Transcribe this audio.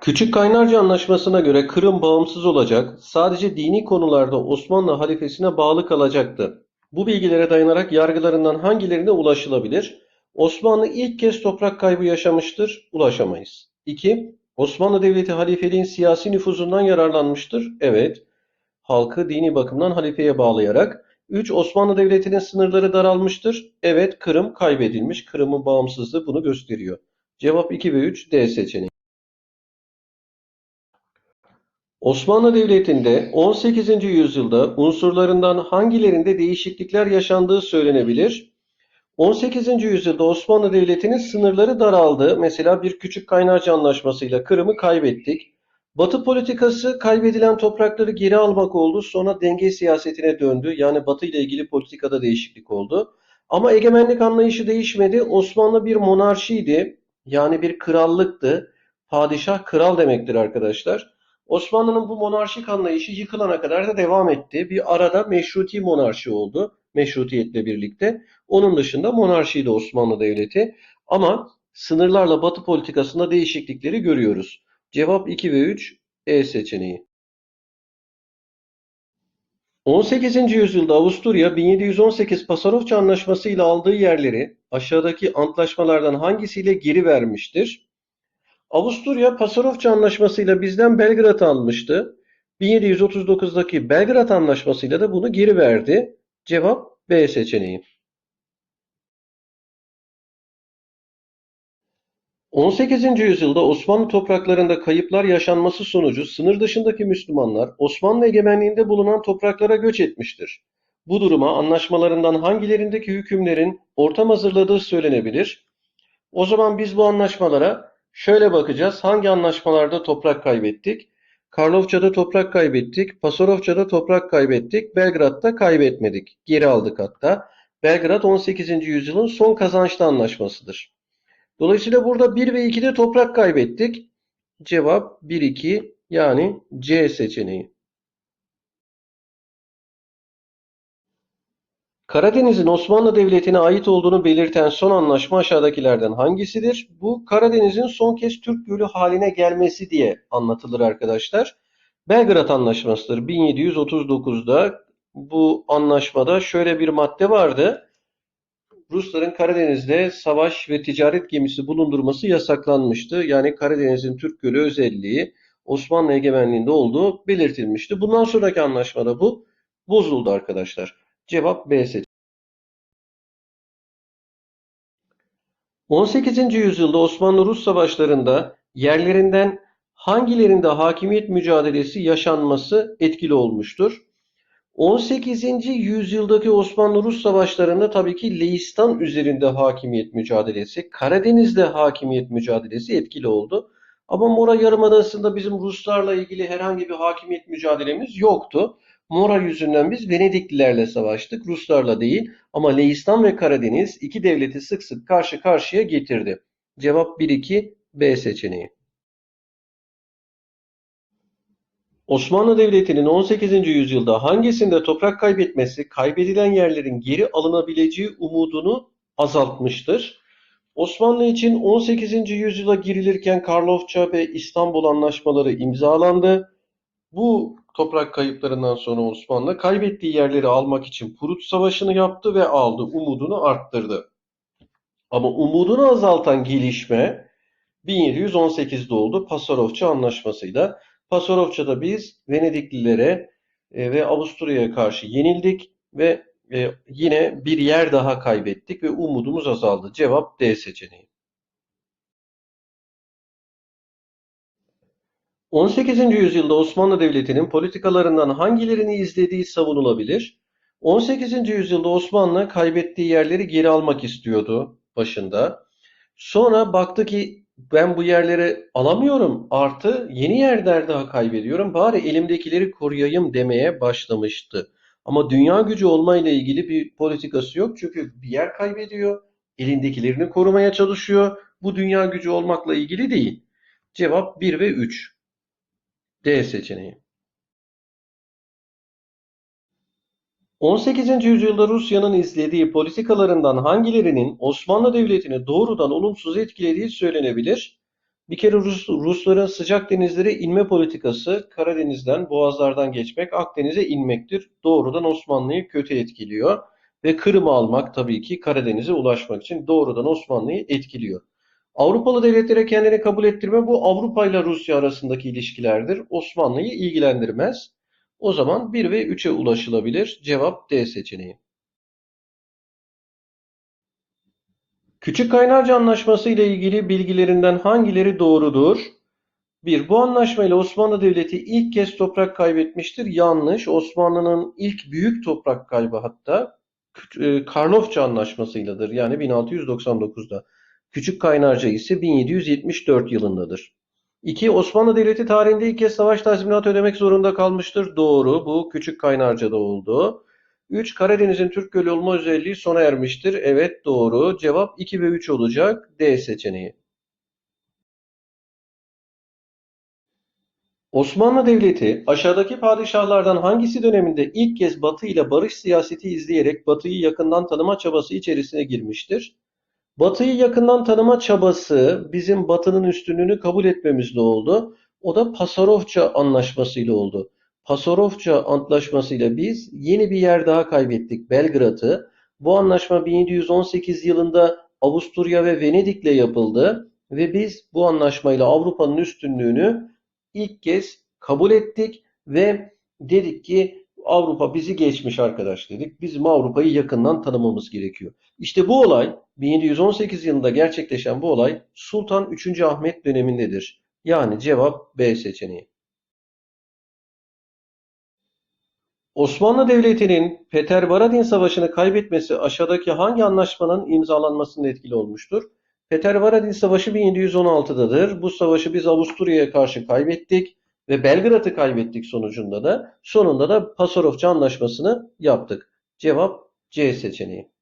Küçük Kaynarca Anlaşması'na göre Kırım bağımsız olacak, sadece dini konularda Osmanlı halifesine bağlı kalacaktı. Bu bilgilere dayanarak yargılarından hangilerine ulaşılabilir? Osmanlı ilk kez toprak kaybı yaşamıştır, ulaşamayız. 2. Osmanlı Devleti halifeliğin siyasi nüfuzundan yararlanmıştır. Evet. Halkı dini bakımdan halifeye bağlayarak. 3. Osmanlı Devleti'nin sınırları daralmıştır. Evet, Kırım kaybedilmiş. Kırım'ın bağımsızlığı bunu gösteriyor. Cevap 2 ve 3 D seçeneği. Osmanlı Devleti'nde 18. yüzyılda unsurlarından hangilerinde değişiklikler yaşandığı söylenebilir? 18. yüzyılda Osmanlı Devleti'nin sınırları daraldı. Mesela bir küçük kaynarca anlaşmasıyla Kırım'ı kaybettik. Batı politikası kaybedilen toprakları geri almak oldu. Sonra denge siyasetine döndü. Yani Batı ile ilgili politikada değişiklik oldu. Ama egemenlik anlayışı değişmedi. Osmanlı bir monarşiydi. Yani bir krallıktı. Padişah kral demektir arkadaşlar. Osmanlı'nın bu monarşik anlayışı yıkılana kadar da devam etti. Bir arada meşruti monarşi oldu. Meşrutiyetle birlikte. Onun dışında monarşiydi Osmanlı Devleti. Ama sınırlarla Batı politikasında değişiklikleri görüyoruz. Cevap 2 ve 3 E seçeneği. 18. yüzyılda Avusturya 1718 Pasarofça Anlaşması ile aldığı yerleri aşağıdaki antlaşmalardan hangisiyle geri vermiştir? Avusturya Pasarofça Anlaşması'yla bizden Belgrad'ı almıştı. 1739'daki Belgrad Anlaşması'yla da bunu geri verdi. Cevap B seçeneği. 18. yüzyılda Osmanlı topraklarında kayıplar yaşanması sonucu sınır dışındaki Müslümanlar Osmanlı egemenliğinde bulunan topraklara göç etmiştir. Bu duruma anlaşmalarından hangilerindeki hükümlerin ortam hazırladığı söylenebilir. O zaman biz bu anlaşmalara şöyle bakacağız. Hangi anlaşmalarda toprak kaybettik? Karlofça'da toprak kaybettik, Pasarofça'da toprak kaybettik, Belgrad'da kaybetmedik. Geri aldık hatta. Belgrad 18. yüzyılın son kazançlı anlaşmasıdır. Dolayısıyla burada 1 ve 2'de toprak kaybettik. Cevap 1, 2 yani C seçeneği. Karadeniz'in Osmanlı Devleti'ne ait olduğunu belirten son anlaşma aşağıdakilerden hangisidir? Bu Karadeniz'in son kez Türk Gölü haline gelmesi diye anlatılır arkadaşlar. Belgrad Anlaşması'dır. 1739'da bu anlaşmada şöyle bir madde vardı. Rusların Karadeniz'de savaş ve ticaret gemisi bulundurması yasaklanmıştı. Yani Karadeniz'in Türk Gölü özelliği Osmanlı egemenliğinde olduğu belirtilmişti. Bundan sonraki anlaşmada bu bozuldu arkadaşlar. Cevap B seçeneği. 18. yüzyılda Osmanlı-Rus savaşlarında yerlerinden hangilerinde hakimiyet mücadelesi yaşanması etkili olmuştur? 18. yüzyıldaki Osmanlı-Rus savaşlarında tabii ki Leistan üzerinde hakimiyet mücadelesi, Karadeniz'de hakimiyet mücadelesi etkili oldu. Ama Mora Yarımadası'nda bizim Ruslarla ilgili herhangi bir hakimiyet mücadelemiz yoktu. Mora yüzünden biz Venediklilerle savaştık, Ruslarla değil. Ama Leistan ve Karadeniz iki devleti sık sık karşı karşıya getirdi. Cevap 1-2 B seçeneği. Osmanlı Devleti'nin 18. yüzyılda hangisinde toprak kaybetmesi kaybedilen yerlerin geri alınabileceği umudunu azaltmıştır? Osmanlı için 18. yüzyıla girilirken Karlofça ve İstanbul anlaşmaları imzalandı. Bu toprak kayıplarından sonra Osmanlı kaybettiği yerleri almak için Prut Savaşı'nı yaptı ve aldı. Umudunu arttırdı. Ama umudunu azaltan gelişme 1718'de oldu Pasarofça Anlaşması'yla. Pasarofça'da biz Venediklilere e, ve Avusturya'ya karşı yenildik ve e, yine bir yer daha kaybettik ve umudumuz azaldı. Cevap D seçeneği. 18. yüzyılda Osmanlı Devleti'nin politikalarından hangilerini izlediği savunulabilir? 18. yüzyılda Osmanlı kaybettiği yerleri geri almak istiyordu başında. Sonra baktı ki ben bu yerleri alamıyorum artı yeni yerler daha kaybediyorum. Bari elimdekileri koruyayım demeye başlamıştı. Ama dünya gücü olmayla ilgili bir politikası yok. Çünkü bir yer kaybediyor. Elindekilerini korumaya çalışıyor. Bu dünya gücü olmakla ilgili değil. Cevap 1 ve 3. D seçeneği. 18. yüzyılda Rusya'nın izlediği politikalarından hangilerinin Osmanlı Devleti'ni doğrudan olumsuz etkilediği söylenebilir? Bir kere Rus, Rusların sıcak denizlere inme politikası Karadeniz'den, Boğazlardan geçmek, Akdeniz'e inmektir. Doğrudan Osmanlı'yı kötü etkiliyor. Ve Kırım'ı almak tabii ki Karadeniz'e ulaşmak için doğrudan Osmanlı'yı etkiliyor. Avrupalı devletlere kendini kabul ettirme bu Avrupa ile Rusya arasındaki ilişkilerdir. Osmanlı'yı ilgilendirmez. O zaman 1 ve 3'e ulaşılabilir. Cevap D seçeneği. Küçük Kaynarca Anlaşması ile ilgili bilgilerinden hangileri doğrudur? 1. Bu anlaşma ile Osmanlı Devleti ilk kez toprak kaybetmiştir. Yanlış. Osmanlı'nın ilk büyük toprak kaybı hatta e, Karlofça Anlaşması'yladır. Yani 1699'da. Küçük Kaynarca ise 1774 yılındadır. 2. Osmanlı Devleti tarihinde ilk kez savaş tazminatı ödemek zorunda kalmıştır. Doğru. Bu Küçük Kaynarca'da oldu. 3. Karadeniz'in Türk Gölü olma özelliği sona ermiştir. Evet doğru. Cevap 2 ve 3 olacak. D seçeneği. Osmanlı Devleti aşağıdaki padişahlardan hangisi döneminde ilk kez Batı ile barış siyaseti izleyerek Batı'yı yakından tanıma çabası içerisine girmiştir? Batı'yı yakından tanıma çabası bizim Batı'nın üstünlüğünü kabul etmemizle oldu. O da Pasarofça Anlaşması'yla oldu. Pasarofça Antlaşması'yla biz yeni bir yer daha kaybettik, Belgrad'ı. Bu anlaşma 1718 yılında Avusturya ve Venedik'le yapıldı ve biz bu anlaşmayla Avrupa'nın üstünlüğünü ilk kez kabul ettik ve dedik ki Avrupa bizi geçmiş arkadaş dedik. Bizim Avrupa'yı yakından tanımamız gerekiyor. İşte bu olay 1718 yılında gerçekleşen bu olay Sultan 3. Ahmet dönemindedir. Yani cevap B seçeneği. Osmanlı Devleti'nin Petervaradin Savaşı'nı kaybetmesi aşağıdaki hangi anlaşmanın imzalanmasında etkili olmuştur? Petervaradin Savaşı 1716'dadır. Bu savaşı biz Avusturya'ya karşı kaybettik ve Belgrad'ı kaybettik sonucunda da. Sonunda da Pasarofça Anlaşması'nı yaptık. Cevap C seçeneği.